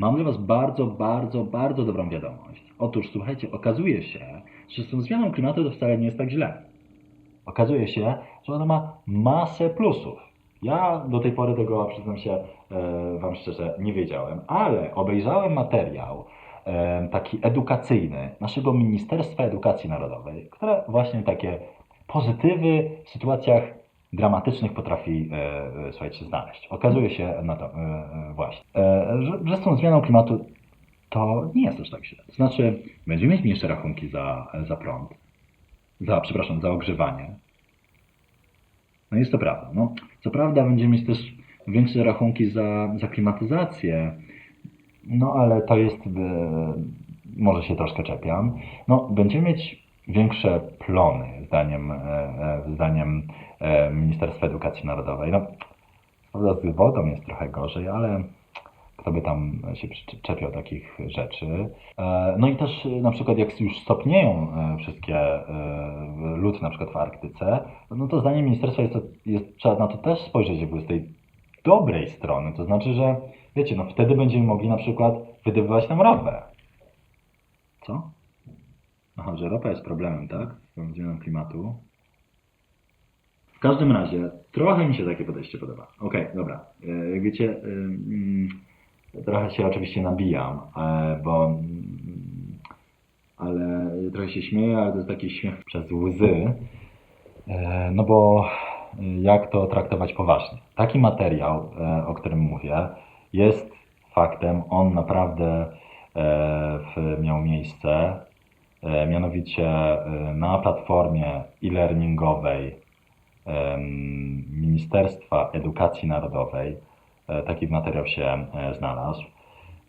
Mam dla Was bardzo, bardzo, bardzo dobrą wiadomość. Otóż słuchajcie, okazuje się, że z tą zmianą klimatu to wcale nie jest tak źle. Okazuje się, że ona ma masę plusów. Ja do tej pory tego, przyznam się e, Wam szczerze, nie wiedziałem, ale obejrzałem materiał e, taki edukacyjny naszego Ministerstwa Edukacji Narodowej, które właśnie takie pozytywy w sytuacjach dramatycznych potrafi, e, e, słuchajcie, znaleźć. Okazuje się to e, e, właśnie, e, że, że z tą zmianą klimatu to nie jest aż tak źle. To znaczy, będziemy mieć mniejsze rachunki za, za prąd, za, przepraszam, za ogrzewanie. No jest to prawda. No, co prawda będziemy mieć też większe rachunki za, za klimatyzację, no ale to jest, może się troszkę czepiam, no będziemy mieć większe plony, zdaniem, e, e, zdaniem e, Ministerstwa Edukacji Narodowej. No, prawda z wodą jest trochę gorzej, ale kto by tam się przycz- czepiał takich rzeczy. No i też na przykład jak już stopnieją wszystkie lód na przykład w Arktyce, no to zdaniem ministerstwa jest, to, jest trzeba na to też spojrzeć jakby z tej dobrej strony. To znaczy, że wiecie, no wtedy będziemy mogli na przykład wydobywać tam ropę. Co? Aha, że ropa jest problemem, tak? Z zmianą klimatu. W każdym razie, trochę mi się takie podejście podoba. Okej, dobra. E, Jak wiecie, y, mm, trochę się oczywiście nabijam, e, bo mm, ale trochę się śmieję, ale to jest taki śmiech przez łzy. E, No bo jak to traktować poważnie? Taki materiał, e, o którym mówię, jest faktem, on naprawdę e, miał miejsce, e, mianowicie e, na platformie e-learningowej em, Ministerstwa Edukacji Narodowej. E, Taki materiał się e, znalazł.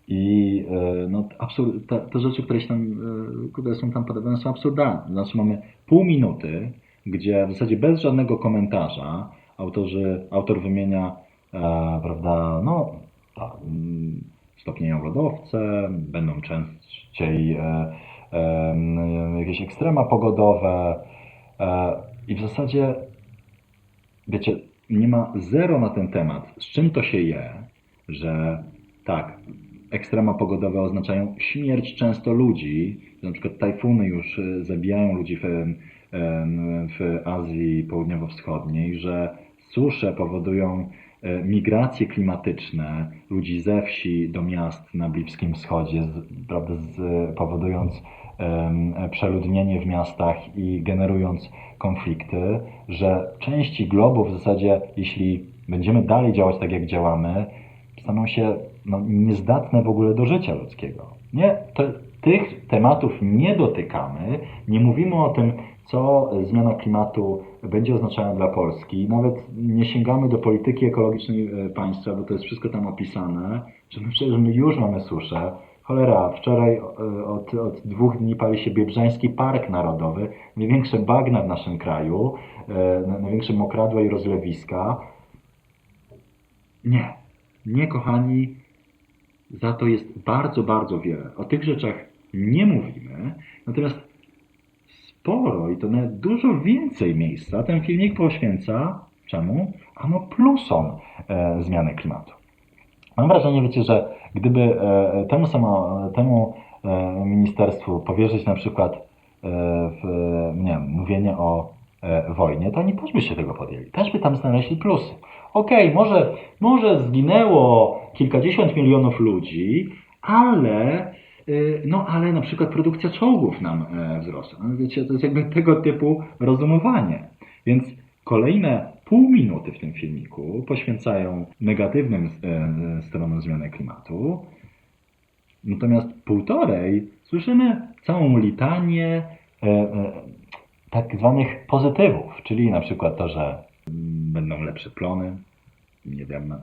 I e, no, absur- te, te rzeczy, które, się tam, e, które są tam podawane, są absurdalne. Znaczy mamy pół minuty, gdzie w zasadzie bez żadnego komentarza autorzy, autor wymienia, e, prawda, no, stopnieją lodowce, będą częściej e, e, jakieś ekstrema pogodowe e, i w zasadzie wiecie, nie ma zero na ten temat, z czym to się je, że tak, ekstrema pogodowe oznaczają śmierć często ludzi, na przykład tajfuny już e, zabijają ludzi w, w Azji Południowo-Wschodniej, że susze powodują migracje klimatyczne ludzi ze wsi do miast na Bliskim Wschodzie, z, prawda, z, powodując em, przeludnienie w miastach i generując konflikty, że części globu w zasadzie, jeśli będziemy dalej działać tak, jak działamy, staną się no, niezdatne w ogóle do życia ludzkiego. Nie, to, tych tematów nie dotykamy, nie mówimy o tym, co zmiana klimatu będzie oznaczała dla Polski, nawet nie sięgamy do polityki ekologicznej e, państwa, bo to jest wszystko tam opisane, że my przecież my już mamy suszę. Cholera, wczoraj e, od, od dwóch dni pali się Biebrzański Park Narodowy, największe bagna w naszym kraju, e, na- największe mokradła i rozlewiska. Nie, nie kochani, za to jest bardzo, bardzo wiele. O tych rzeczach nie mówimy, natomiast sporo i to nawet dużo więcej miejsca ten filmik poświęca czemu? Ano plusom e, zmiany klimatu. Mam wrażenie, wiecie, że gdyby e, temu, samo, temu e, ministerstwu powierzyć na przykład e, w, nie mówienie o e, wojnie, to oni też by się tego podjęli. Też by tam znaleźli plusy. Okej, może, może zginęło kilkadziesiąt milionów ludzi, ale, no, ale na przykład produkcja czołgów nam e, wzrosła. No, wiecie, to jest jakby tego typu rozumowanie. Więc kolejne pół minuty w tym filmiku poświęcają negatywnym e, stronom zmiany klimatu, natomiast półtorej słyszymy całą litanię e, tak zwanych pozytywów, czyli na przykład to, że będą lepsze plony. Nie wiem e,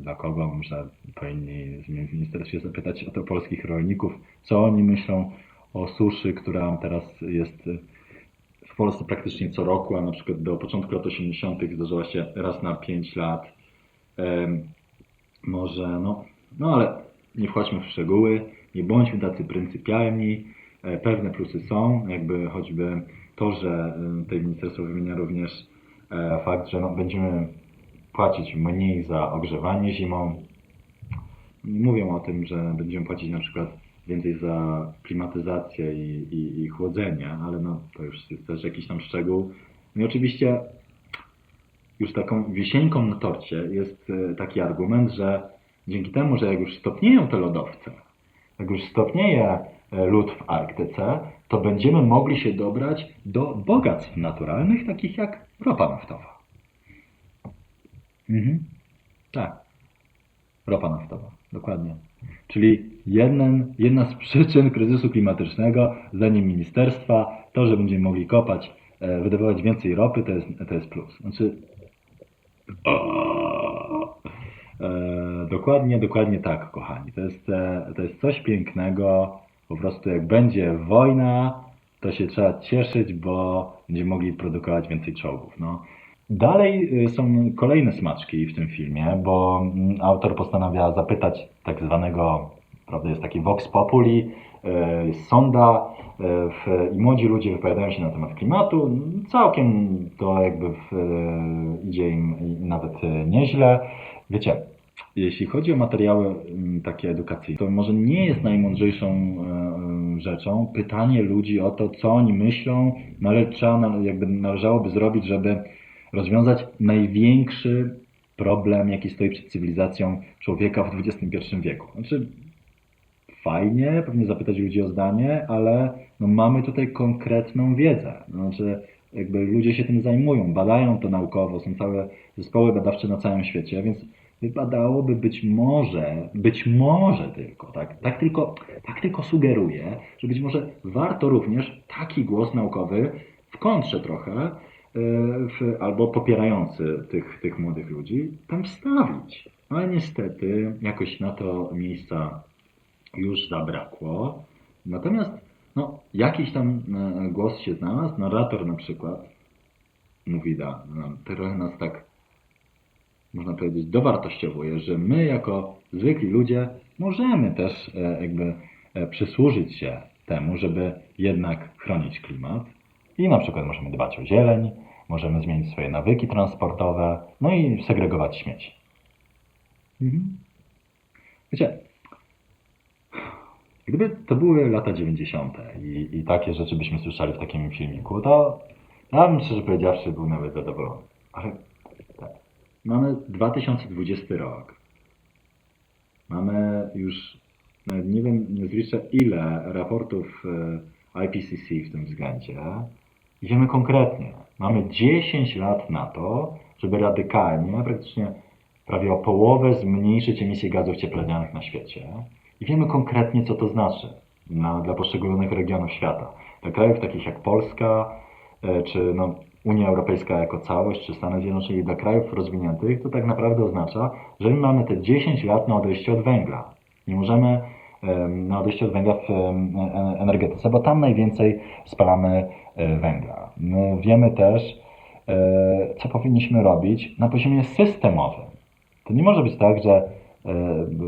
dla kogo, może powinni w ministerstwie zapytać o to polskich rolników, co oni myślą o suszy, która teraz jest w Polsce praktycznie co roku, a na przykład do początku lat 80. zdarzyła się raz na 5 lat. Może, no, no ale nie wchodźmy w szczegóły, nie bądźmy tacy pryncypialni. E, Pewne plusy są, jakby choćby to, że e, tutaj ministerstwo wymienia również fakt, że no, będziemy płacić mniej za ogrzewanie zimą. mówią o tym, że będziemy płacić na przykład więcej za klimatyzację i, i, i chłodzenie, ale no to już jest też jakiś tam szczegół. No i oczywiście już taką wisienką na torcie jest e, taki argument, że dzięki temu, że jak już stopnieją te lodowce, jak już stopnieje e, lód w Arktyce, to będziemy mogli się dobrać do bogactw naturalnych, takich jak ropa naftowa. Mhm. Tak. Ropa naftowa, dokładnie. Czyli jeden, jedna z przyczyn kryzysu klimatycznego, zdaniem ministerstwa, to, że będziemy mogli kopać, e, wydobywać więcej ropy, to jest, to jest plus. Znaczy, o, e, dokładnie, dokładnie tak, kochani. To jest, e, to jest coś pięknego. Po prostu jak będzie wojna, to się trzeba cieszyć, bo będziemy mogli produkować więcej czołgów. No. Dalej y, są kolejne smaczki w tym filmie, bo mm, autor postanawia zapytać tak zwanego, prawda, jest taki vox populi, y, sonda y, w, i młodzi ludzie wypowiadają się na temat klimatu. Całkiem to jakby w, idzie im nawet nieźle. Wiecie, jeśli chodzi o materiały mm, takie edukacyjne, to może nie jest najmądrzejszą rzeczą pytanie ludzi o to, co oni myślą, no ale trzeba, na- jakby należałoby zrobić, żeby rozwiązać największy problem, jaki stoi przed cywilizacją człowieka w XXI wieku. Znaczy, fajnie pewnie zapytać ludzi o zdanie, ale no mamy tutaj konkretną wiedzę. Znaczy, jakby ludzie się tym zajmują, badają to naukowo, są całe zespoły badawcze na całym świecie, więc wypadałoby być może, być może tylko, tak, tak tylko, tak tylko sugeruję, że być może warto również taki głos naukowy w kontrze trochę, albo popierający tych, tych młodych ludzi, tam wstawić. Ale niestety jakoś na to miejsca już zabrakło. Natomiast no, jakiś tam e, głos się znalazł, narrator na przykład mówi, da, no, trochę nas tak, można powiedzieć, dowartościowuje, że my jako zwykli ludzie możemy też e, jakby e, przysłużyć się temu, żeby jednak chronić klimat i na przykład możemy dbać o zieleń, możemy zmienić swoje nawyki transportowe, no i segregować śmieci. Mhm. Wiecie, Gdyby to były lata 90. I, i takie rzeczy byśmy słyszeli w takim filmiku, to ja bym szczerze powiedziawszy był nawet zadowolony. Ale tak, mamy 2020 rok. Mamy już, nie wiem, nie zliczę ile raportów e, IPCC w tym względzie. I wiemy konkretnie, mamy 10 lat na to, żeby radykalnie, praktycznie prawie o połowę zmniejszyć emisję gazów cieplarnianych na świecie. I wiemy konkretnie, co to znaczy na, dla poszczególnych regionów świata. Dla krajów takich jak Polska, e, czy no, Unia Europejska jako całość, czy Stany Zjednoczone, i dla krajów rozwiniętych, to tak naprawdę oznacza, że my mamy te 10 lat na odejście od węgla. Nie możemy em, na odejście od węgla w e- energetyce, bo tam najwięcej spalamy e, węgla. My wiemy też, e, co powinniśmy robić na poziomie systemowym. To nie może być tak, że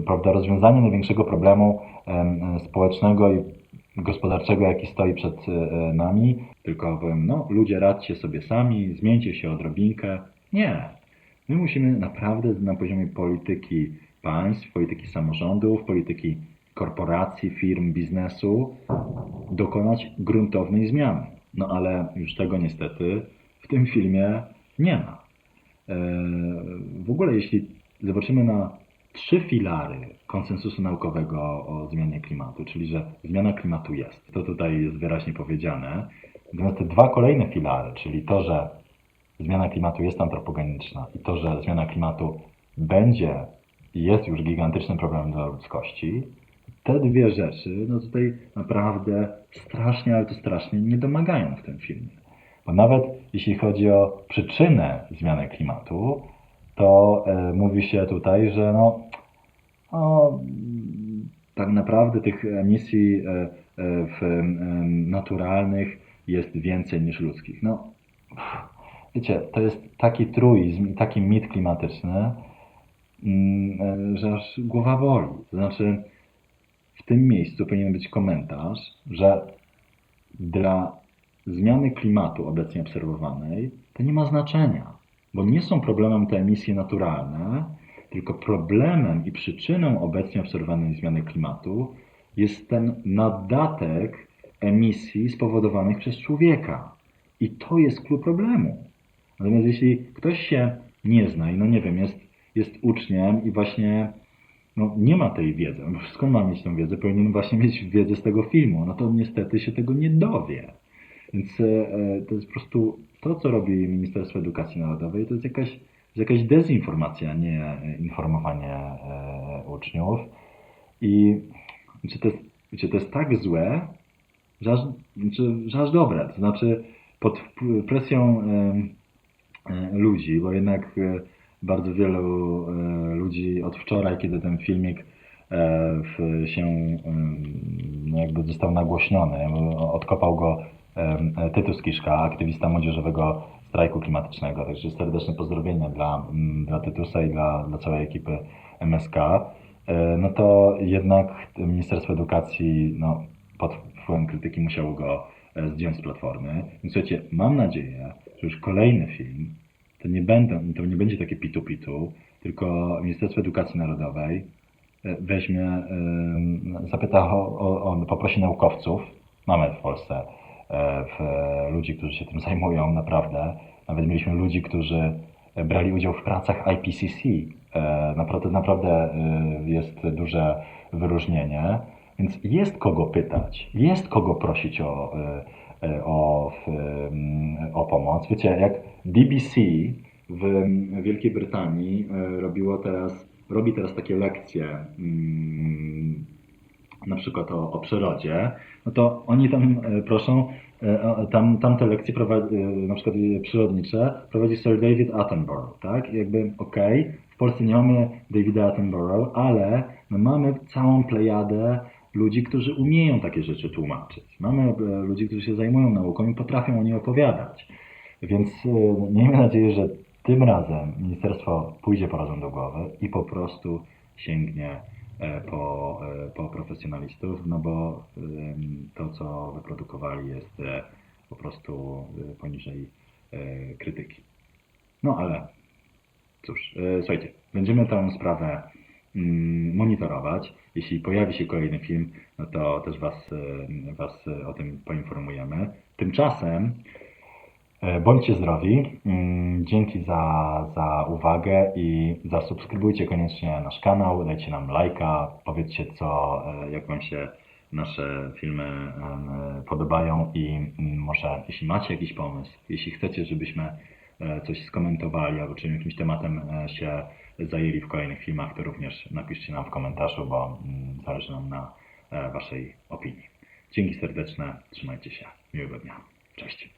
prawda, rozwiązanie największego problemu em, społecznego i gospodarczego, jaki stoi przed nami, tylko powiem, no ludzie radźcie sobie sami, zmieńcie się odrobinkę. Nie. My musimy naprawdę na poziomie polityki państw, polityki samorządów, polityki korporacji, firm, biznesu dokonać gruntownej zmiany. No ale już tego niestety w tym filmie nie ma. E, W ogóle jeśli zobaczymy na trzy filary konsensusu naukowego o zmianie klimatu, czyli że zmiana klimatu jest, to tutaj jest wyraźnie powiedziane. Natomiast te dwa kolejne filary, czyli to, że zmiana klimatu jest antropogeniczna i to, że zmiana klimatu będzie i jest już gigantycznym problemem dla ludzkości, te dwie rzeczy, no tutaj naprawdę strasznie, ale to strasznie nie domagają w tym filmie. Bo nawet jeśli chodzi o przyczynę zmiany klimatu, to e, mówi się tutaj, że no, mm, tak naprawdę tych emisji e, e, w, em, naturalnych jest więcej niż ludzkich. No, wiecie, to jest taki truizm i taki mit klimatyczny, mm, e, że aż głowa boli. To znaczy, w tym miejscu powinien być komentarz, że dla zmiany klimatu obecnie obserwowanej to nie ma znaczenia, bo nie są problemem te emisje naturalne, Tylko problemem i przyczyną obecnie obserwowanej zmiany klimatu jest ten nadatek emisji spowodowanych przez człowieka. I to jest klucz problemu. Natomiast jeśli ktoś się nie zna i no nie wiem, jest, jest uczniem i właśnie no, nie ma tej wiedzy, no, skąd ma mieć tę wiedzę? Powinien właśnie mieć wiedzę z tego filmu. No to niestety się tego nie dowie. Więc e, e, to jest po prostu to, co robi Ministerstwo Edukacji Narodowej, to jest jakaś, jest jakaś dezinformacja, nie e, informowanie uczniów. I czy to, jest, czy to jest tak złe, że aż, czy, że aż dobre. To znaczy pod presją ludzi, bo jednak bardzo wielu e, ludzi od wczoraj, kiedy ten filmik e, się em, no jakby został nagłośniony, odkopał go Tytus Kiszka, aktywista młodzieżowego strajku klimatycznego. Także serdeczne pozdrowienia dla, mm, dla Tytusa i dla, dla całej ekipy MSK. E, No to jednak Ministerstwo Edukacji no, pod wpływem krytyki musiało go e, zdjąć z platformy. Więc słuchajcie, mam nadzieję, że już kolejny film to nie, będą, to nie będzie takie pitu-pitu, tylko Ministerstwo Edukacji Narodowej e, weźmie, em, zapyta o, o, poprosi naukowców, mamy w Polsce e, w, ludzi, którzy się tym zajmują naprawdę. Nawet mieliśmy ludzi, którzy brali udział w pracach IPCC. E, Naprawdę, naprawdę e, jest duże wyróżnienie, więc jest kogo pytać, jest kogo prosić o, e, e, o, w, em, o pomoc. Wiecie, jak BBC w Wielkiej Brytanii e, robiło teraz, robi teraz takie lekcje mm, na przykład o, o przyrodzie, no to oni tam e, proszą, e, o- tam, tam te lekcje prowadzi, e, na przykład e, przyrodnicze prowadzi Sir David Attenborough, tak? Jakby okej, w Polsce nie mamy Davida Attenborough, ale mamy całą plejadę ludzi, którzy umieją takie rzeczy tłumaczyć. Mamy e, ludzi, którzy się zajmują nauką i potrafią o niej opowiadać. Więc e, miejmy nadzieję, że tym razem ministerstwo pójdzie po rozum do głowy i po prostu sięgnie e, po, po profesjonalistów, no bo to, co wyprodukowali jest po prostu poniżej krytyki. No ale cóż, słuchajcie, będziemy tę sprawę monitorować. Jeśli pojawi się kolejny film, no to też Was, e, was e, o tym poinformujemy. Tymczasem E, Bądźcie zdrowi. Mm, Dzięki za, za uwagę i zasubskrybujcie koniecznie nasz kanał, dajcie nam lajka, powiedzcie co, e, jak Wam się nasze filmy em, podobają i mm, może jeśli macie jakiś pomysł, jeśli chcecie, żebyśmy e, coś skomentowali albo czym jakimś tematem e, się zajęli w kolejnych filmach, to również napiszcie nam w komentarzu, bo mm, zależy nam na e, Waszej opinii. Dzięki serdeczne, trzymajcie się, miłego dnia. Cześć.